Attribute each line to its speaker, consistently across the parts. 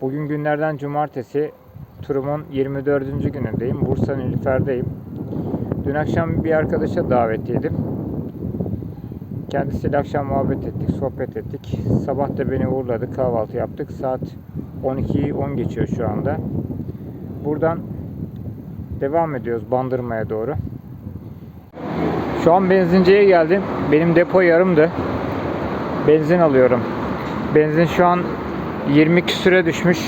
Speaker 1: Bugün günlerden cumartesi. Turumun 24. günündeyim. Bursa Nilüfer'deyim. Dün akşam bir arkadaşa davetliydim. Kendisiyle akşam muhabbet ettik, sohbet ettik. Sabah da beni uğurladı, kahvaltı yaptık. Saat 12'yi 10 geçiyor şu anda. Buradan devam ediyoruz Bandırma'ya doğru. Şu an benzinciye geldim. Benim depo yarımdı. Benzin alıyorum. Benzin şu an 20 küsüre düşmüş.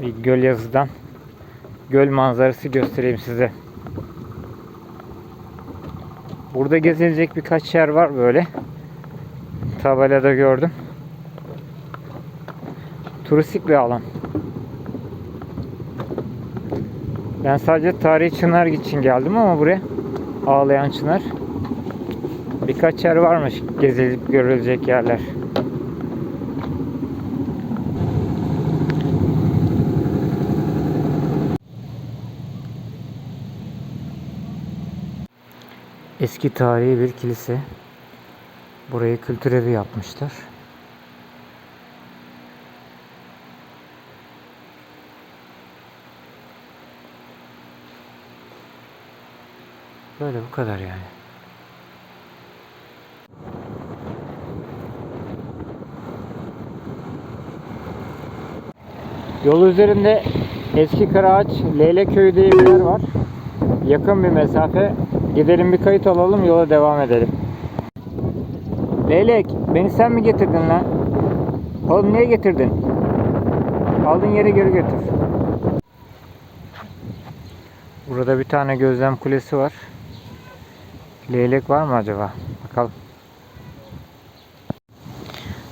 Speaker 1: Bir göl yazıdan göl manzarası göstereyim size. Burada gezilecek birkaç yer var böyle. Tabelada gördüm. Turistik bir alan. Ben sadece tarihi çınar için geldim ama buraya ağlayan çınar. Birkaç yer varmış gezilip görülecek yerler. Eski tarihi bir kilise. Burayı kültür evi yapmışlar. Böyle bu kadar yani. Yol üzerinde Eski Karaağaç Leylek Köyü diye bir yer var. Yakın bir mesafe. Gidelim bir kayıt alalım yola devam edelim. Leylek beni sen mi getirdin lan? Oğlum niye getirdin? Aldığın yere geri götür. Burada bir tane gözlem kulesi var. Leylek var mı acaba? Bakalım.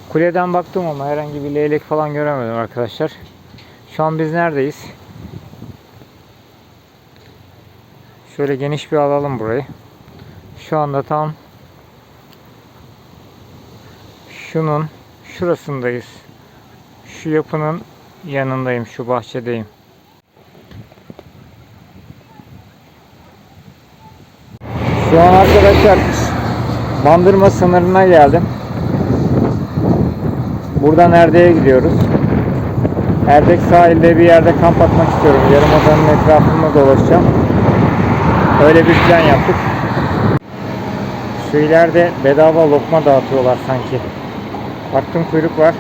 Speaker 1: Kuleden baktım ama herhangi bir leylek falan göremedim arkadaşlar. Şu an biz neredeyiz? Şöyle geniş bir alalım burayı. Şu anda tam şunun şurasındayız. Şu yapının yanındayım, şu bahçedeyim. Şu an arkadaşlar Bandırma sınırına geldim. Buradan Erdek'e gidiyoruz. Erdek sahilde bir yerde kamp atmak istiyorum. Yarımada'nın etrafında dolaşacağım. Öyle bir plan yaptık. Şu ileride bedava lokma dağıtıyorlar sanki. Baktım kuyruk var.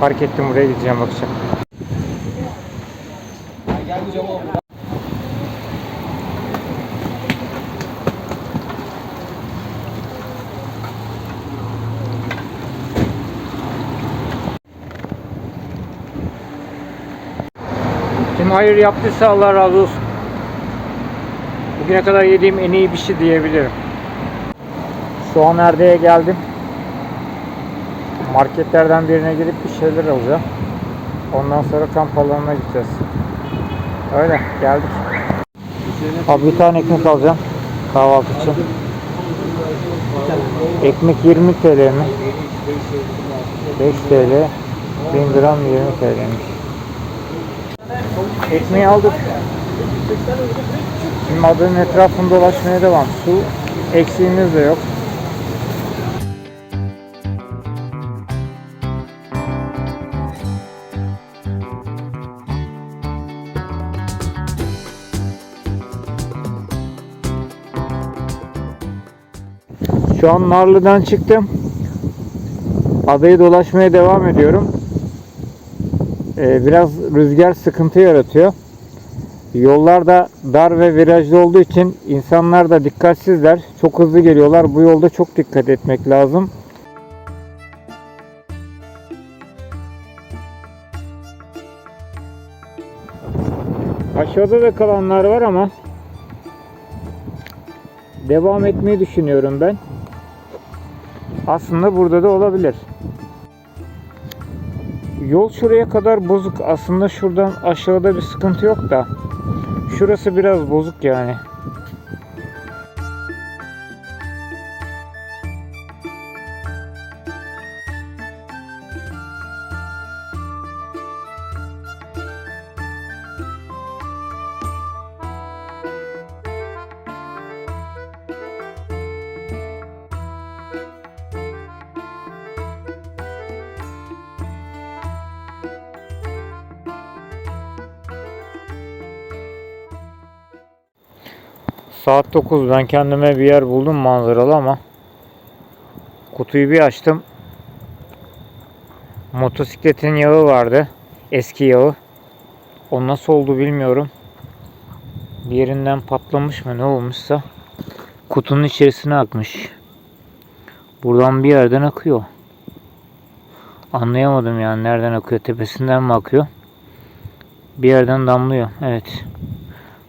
Speaker 1: Park ettim buraya gideceğim bakacağım. Kim hayır yaptıysa Allah razı olsun. Bugüne kadar yediğim en iyi bir şey diyebilirim. Şu an Erdek'e geldim. Marketlerden birine girip bir şeyler alacağım. Ondan sonra kamp alanına gideceğiz. Öyle geldik. Abi bir tane ekmek alacağım kahvaltı için. Ekmek 20 TL mi? 5 TL 1000 gram 20 TL'miş. Ekmeği aldık. Şimdi adanın etrafında dolaşmaya devam. Su eksiğimiz de yok. Şu an Narlı'dan çıktım. Adayı dolaşmaya devam ediyorum. Ee, biraz rüzgar sıkıntı yaratıyor. Yollar da dar ve virajlı olduğu için insanlar da dikkatsizler. Çok hızlı geliyorlar. Bu yolda çok dikkat etmek lazım. Aşağıda da kalanlar var ama devam etmeyi düşünüyorum ben. Aslında burada da olabilir. Yol şuraya kadar bozuk. Aslında şuradan aşağıda bir sıkıntı yok da. Şurası biraz bozuk yani. Saat 9 ben kendime bir yer buldum manzaralı ama kutuyu bir açtım. Motosikletin yağı vardı. Eski yağı. O nasıl oldu bilmiyorum. Bir yerinden patlamış mı ne olmuşsa kutunun içerisine akmış. Buradan bir yerden akıyor. Anlayamadım yani nereden akıyor. Tepesinden mi akıyor? Bir yerden damlıyor. Evet.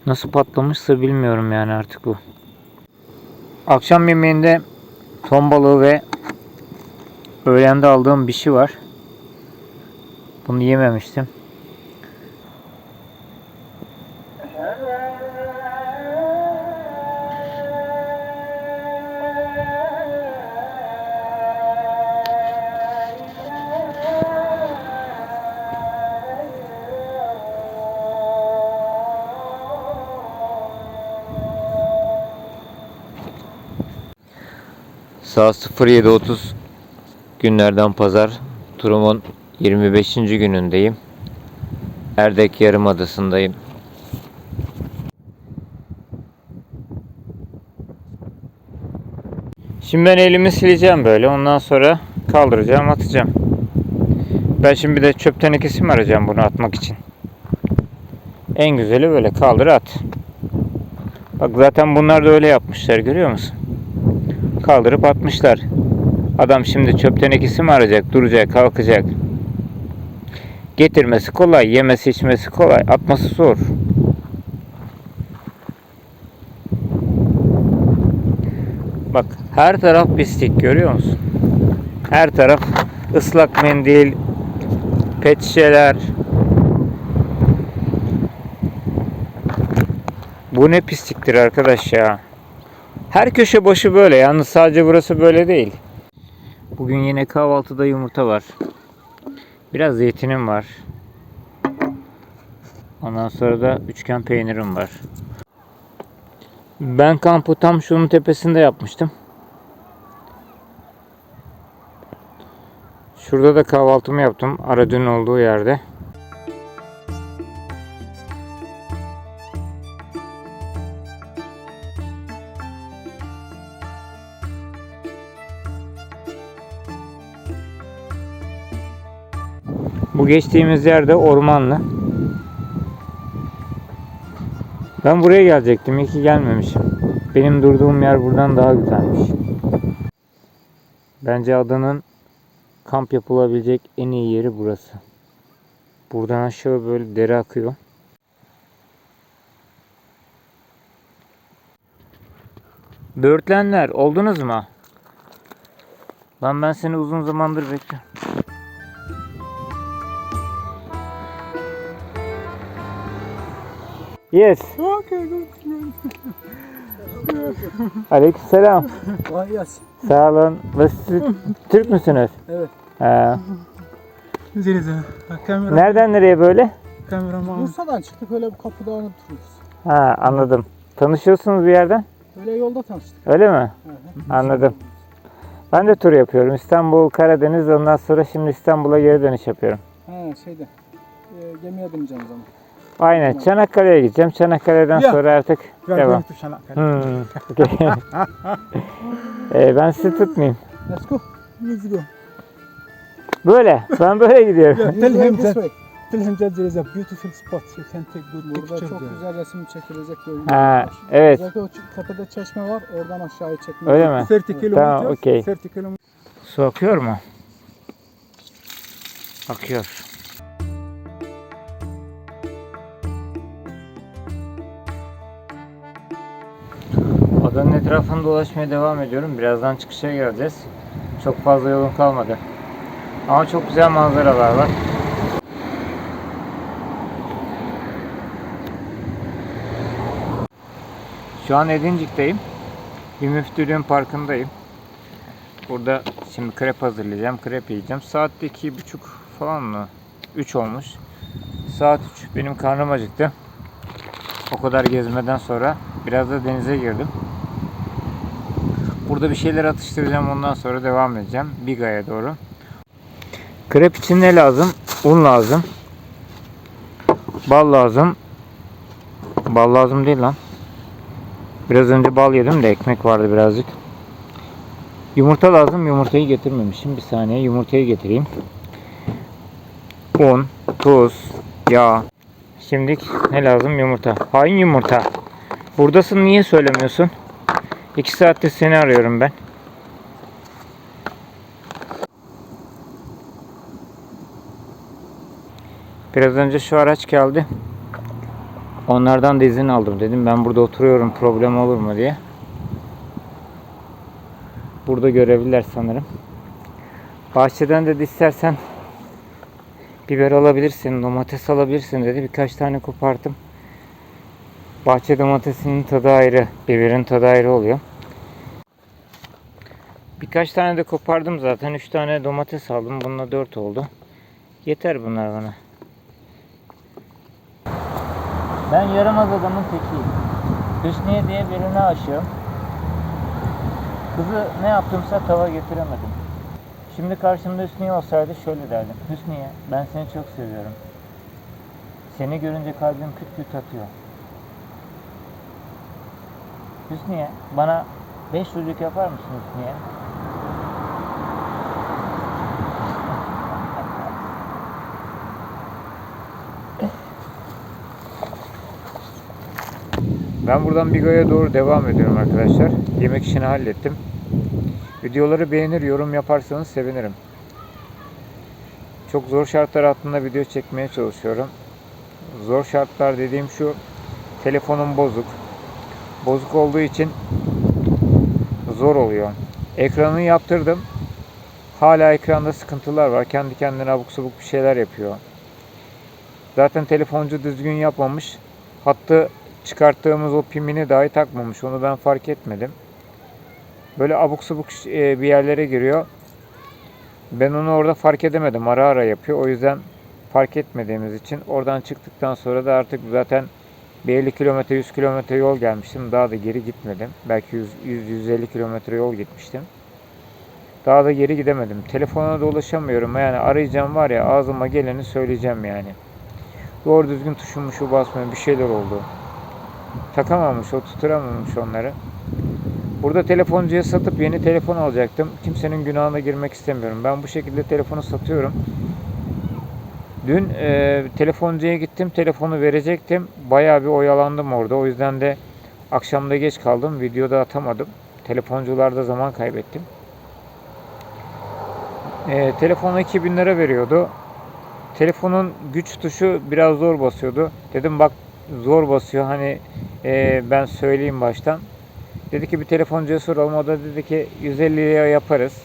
Speaker 1: Nasıl patlamışsa bilmiyorum yani artık bu. Akşam yemeğinde ton balığı ve öğlende aldığım bir şey var. Bunu yememiştim. Saat 07.30 günlerden pazar turumun 25. günündeyim. Erdek Yarımadası'ndayım. Şimdi ben elimi sileceğim böyle. Ondan sonra kaldıracağım, atacağım. Ben şimdi bir de çöp tenekesi mi arayacağım bunu atmak için? En güzeli böyle kaldır at. Bak zaten bunlar da öyle yapmışlar görüyor musun? Kaldırıp atmışlar. Adam şimdi çöp tenekesi mi arayacak, duracak, kalkacak. Getirmesi kolay, yemesi içmesi kolay, atması zor. Bak her taraf pislik görüyor musun? Her taraf ıslak mendil, pet şişeler. Bu ne pisliktir arkadaş ya. Her köşe başı böyle. Yalnız sadece burası böyle değil. Bugün yine kahvaltıda yumurta var. Biraz zeytinim var. Ondan sonra da üçgen peynirim var. Ben kampı tam şunun tepesinde yapmıştım. Şurada da kahvaltımı yaptım. Aradün olduğu yerde. Bu geçtiğimiz yerde ormanlı. Ben buraya gelecektim. İyi ki gelmemişim. Benim durduğum yer buradan daha güzelmiş. Bence adanın kamp yapılabilecek en iyi yeri burası. Buradan aşağı böyle dere akıyor. Böğürtlenler oldunuz mu? Lan ben seni uzun zamandır bekliyorum. Yes.
Speaker 2: Okay, good.
Speaker 1: Aleykümselam.
Speaker 2: Kolay gelsin.
Speaker 1: Sağ olun. Ve siz Türk müsünüz?
Speaker 2: Evet.
Speaker 1: Ee.
Speaker 2: Kamera,
Speaker 1: nereden nereye böyle?
Speaker 2: kameraman. Bursa'dan çıktık öyle bir kapıda aranıp duruyoruz.
Speaker 1: Ha anladım. Tanışıyorsunuz bir yerden?
Speaker 2: Öyle yolda tanıştık.
Speaker 1: Öyle mi?
Speaker 2: Hı hı.
Speaker 1: Anladım. Ben de tur yapıyorum. İstanbul, Karadeniz. Ondan sonra şimdi İstanbul'a geri dönüş yapıyorum.
Speaker 2: Ha şeyde. E, gemiye bineceğim zaman.
Speaker 1: Aynen. Çanakkale'ye gideceğim. Çanakkale'den
Speaker 2: Ya.
Speaker 1: sonra artık
Speaker 2: We
Speaker 1: Devam.
Speaker 2: Çanakkale.
Speaker 1: Hmm, okey. Ee, ben sizi tutmayayım.
Speaker 2: Let's go. Let's go.
Speaker 1: Böyle. Ben böyle gidiyorum.
Speaker 2: Yeah, tell him
Speaker 3: this
Speaker 2: that,
Speaker 3: way.
Speaker 2: tell him that there is a beautiful spot. You can take good
Speaker 3: Burada
Speaker 2: picture
Speaker 3: çok
Speaker 2: there.
Speaker 3: güzel resim çekilecek bölüm
Speaker 1: Ha,
Speaker 3: var.
Speaker 1: evet.
Speaker 3: Özellikle o ç- tepede çeşme var. Oradan aşağıya çekme.
Speaker 1: Öyle mi?
Speaker 2: 30 kilometers.
Speaker 1: Tamam, okey.
Speaker 2: 30 kilometers.
Speaker 1: Su akıyor mu? Akıyor. Etrafını dolaşmaya devam ediyorum. Birazdan çıkışa geleceğiz. Çok fazla yolum kalmadı. Ama çok güzel manzaralar var. Şu an Edincik'teyim. Bir müftülüğün parkındayım. Burada şimdi krep hazırlayacağım. Krep yiyeceğim. Saat iki buçuk falan mı? 3 olmuş. Saat 3. Benim karnım acıktı. O kadar gezmeden sonra biraz da denize girdim. Burada bir şeyler atıştıracağım. Ondan sonra devam edeceğim. Biga'ya doğru. Krep için ne lazım? Un lazım. Bal lazım. Bal lazım değil lan. Biraz önce bal yedim de ekmek vardı birazcık. Yumurta lazım. Yumurtayı getirmemişim. Bir saniye yumurtayı getireyim. Un, tuz, yağ. Şimdi ne lazım? Yumurta. Hain yumurta. Buradasın niye söylemiyorsun? İki saattir seni arıyorum ben. Biraz önce şu araç geldi. Onlardan da izin aldım. Dedim ben burada oturuyorum problem olur mu diye. Burada görebilirler sanırım. Bahçeden dedi istersen biber alabilirsin, domates alabilirsin dedi. Birkaç tane koparttım. Bahçe domatesinin tadı ayrı, biberin tadı ayrı oluyor. Birkaç tane de kopardım zaten. 3 tane domates aldım. Bununla 4 oldu. Yeter bunlar bana. Ben yaramaz adamın tekiyim. Hüsniye diye birine aşığım. Kızı ne yaptımsa tava getiremedim. Şimdi karşımda Hüsniye olsaydı şöyle derdim. Hüsniye ben seni çok seviyorum. Seni görünce kalbim küt küt atıyor. Hüsniye bana 5 çocuk yapar mısın Hüsniye? Ben buradan Biga'ya doğru devam ediyorum arkadaşlar. Yemek işini hallettim. Videoları beğenir, yorum yaparsanız sevinirim. Çok zor şartlar altında video çekmeye çalışıyorum. Zor şartlar dediğim şu. Telefonum bozuk. Bozuk olduğu için zor oluyor. Ekranı yaptırdım. Hala ekranda sıkıntılar var. Kendi kendine abuk sabuk bir şeyler yapıyor. Zaten telefoncu düzgün yapmamış. Hattı çıkarttığımız o pimini dahi takmamış. Onu ben fark etmedim. Böyle abuk sabuk e, bir yerlere giriyor. Ben onu orada fark edemedim. Ara ara yapıyor. O yüzden fark etmediğimiz için oradan çıktıktan sonra da artık zaten bir 50 kilometre 100 kilometre yol gelmiştim. Daha da geri gitmedim. Belki 100-150 kilometre yol gitmiştim. Daha da geri gidemedim. Telefona da ulaşamıyorum. Yani arayacağım var ya ağzıma geleni söyleyeceğim yani. Doğru düzgün tuşumuşu basmıyor. Bir şeyler oldu. Takamamış o onları. Burada telefoncuya satıp yeni telefon alacaktım. Kimsenin günahına girmek istemiyorum. Ben bu şekilde telefonu satıyorum. Dün e, telefoncuya gittim. Telefonu verecektim. Bayağı bir oyalandım orada. O yüzden de akşamda geç kaldım. Videoda atamadım. Telefoncularda zaman kaybettim. E, telefonu 2000 lira veriyordu. Telefonun güç tuşu biraz zor basıyordu. Dedim bak zor basıyor. Hani e, ben söyleyeyim baştan. Dedi ki bir telefoncuya soralım. O da dedi ki 150 liraya yaparız.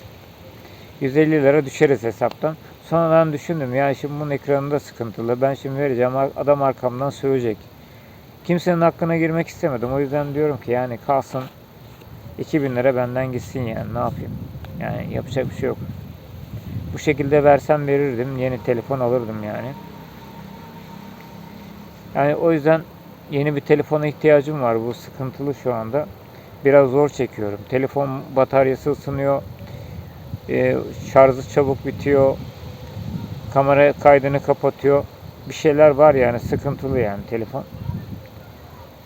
Speaker 1: 150 lira düşeriz hesaptan. Sonradan düşündüm ya şimdi bunun ekranında sıkıntılı. Ben şimdi vereceğim adam arkamdan sövecek. Kimsenin hakkına girmek istemedim. O yüzden diyorum ki yani kalsın 2000 lira benden gitsin yani ne yapayım. Yani yapacak bir şey yok. Bu şekilde versem verirdim. Yeni telefon alırdım yani. Yani o yüzden yeni bir telefona ihtiyacım var. Bu sıkıntılı şu anda. Biraz zor çekiyorum. Telefon bataryası ısınıyor. Ee, şarjı çabuk bitiyor. Kamera kaydını kapatıyor. Bir şeyler var yani sıkıntılı yani telefon.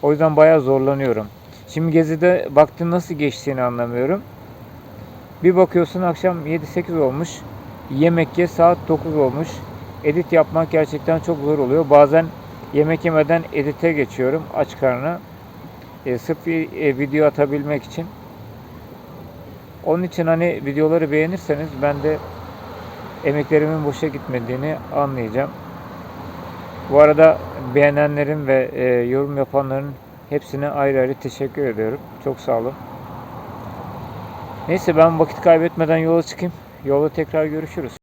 Speaker 1: O yüzden bayağı zorlanıyorum. Şimdi gezide baktın nasıl geçtiğini anlamıyorum. Bir bakıyorsun akşam 7-8 olmuş. Yemek ye saat 9 olmuş. Edit yapmak gerçekten çok zor oluyor. Bazen yemek yemeden edite geçiyorum aç karnına. E, sırf bir e, video atabilmek için. Onun için hani videoları beğenirseniz ben de emeklerimin boşa gitmediğini anlayacağım. Bu arada beğenenlerin ve e, yorum yapanların hepsine ayrı ayrı teşekkür ediyorum. Çok sağ olun. Neyse ben vakit kaybetmeden yola çıkayım. Yolda tekrar görüşürüz.